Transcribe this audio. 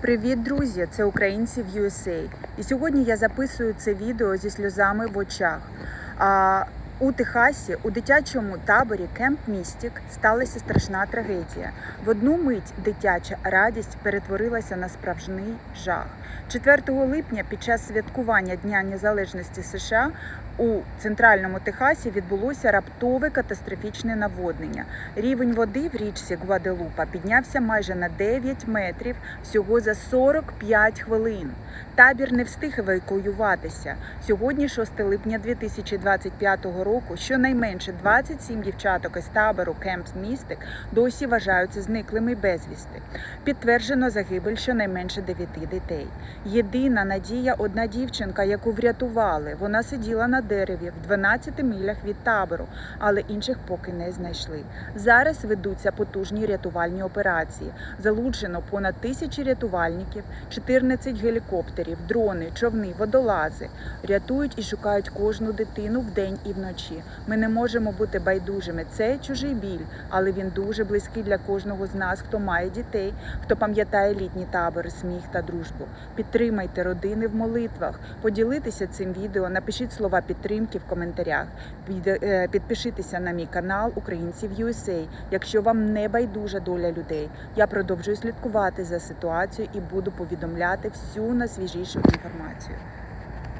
Привіт, друзі! Це українці в USA. І сьогодні я записую це відео зі сльозами в очах. У Техасі у дитячому таборі Кемп Містік сталася страшна трагедія. В одну мить дитяча радість перетворилася на справжній жах. 4 липня під час святкування Дня Незалежності США у центральному Техасі відбулося раптове катастрофічне наводнення. Рівень води в річці Гваделупа піднявся майже на 9 метрів всього за 45 хвилин. Табір не встиг евакуюватися. Сьогодні, 6 липня 2025 року, щонайменше 27 дівчаток із табору Кемп Містик досі вважаються зниклими безвісти. Підтверджено загибель щонайменше 9 дітей. Єдина надія одна дівчинка, яку врятували. Вона сиділа на дереві в 12 милях від табору, але інших поки не знайшли. Зараз ведуться потужні рятувальні операції. Залучено понад тисячі рятувальників, 14 гелікоптерів, дрони, човни, водолази. Рятують і шукають кожну дитину вдень і вночі. Ми не можемо бути байдужими. Це чужий біль, але він дуже близький для кожного з нас, хто має дітей, хто пам'ятає літні табори, сміх та дружбу. Підтримайте родини в молитвах, поділитися цим відео, напишіть слова підтримки в коментарях. Е, Підпишіться на мій канал Українців USA, якщо вам не байдужа доля людей. Я продовжую слідкувати за ситуацією і буду повідомляти всю найсвіжішу інформацію.